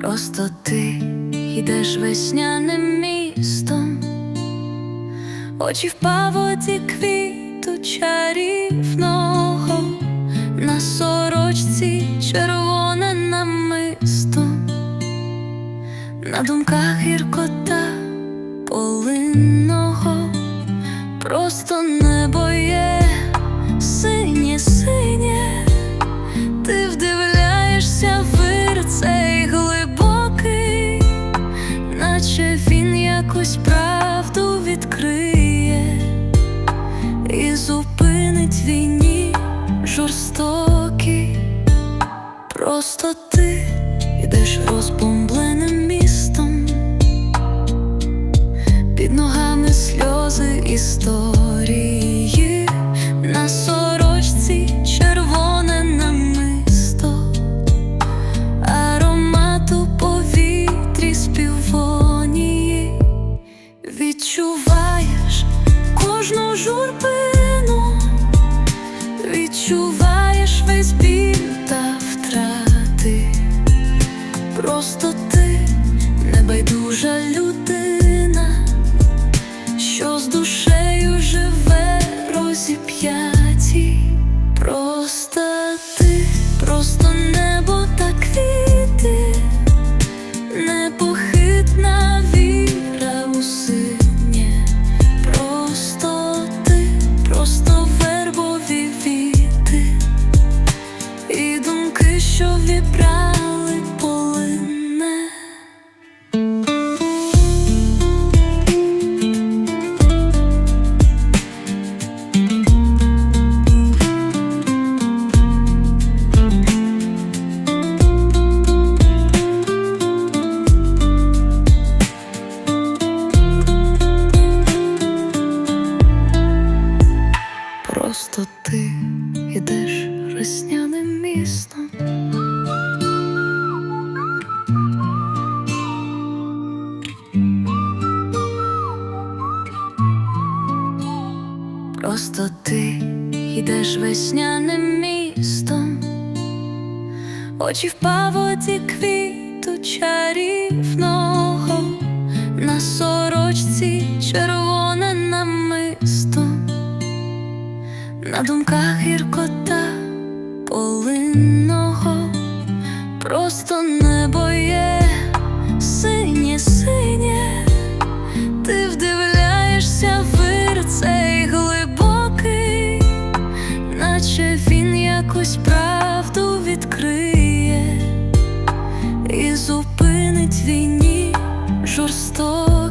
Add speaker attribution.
Speaker 1: Просто ти йдеш весняним містом, очі в павоті квіту чарівного, на сорочці червоне намисто, на думках гіркота полинного, просто наче він якусь правду відкриє і зупинить війні жорстокі. Просто ти йдеш розбомбленим відчуваєш весь біль та втрати. Просто ти небайдужа людина, що з душею що вібрали полине. Просто ти ідеш весняним Просто ти йдеш весняним містом, очі в павоті квіту чарівного, на сорочці червоне намисто, на думках гіркота полинного, просто небо наче він якусь правду відкриє і зупинить війні жорстокі.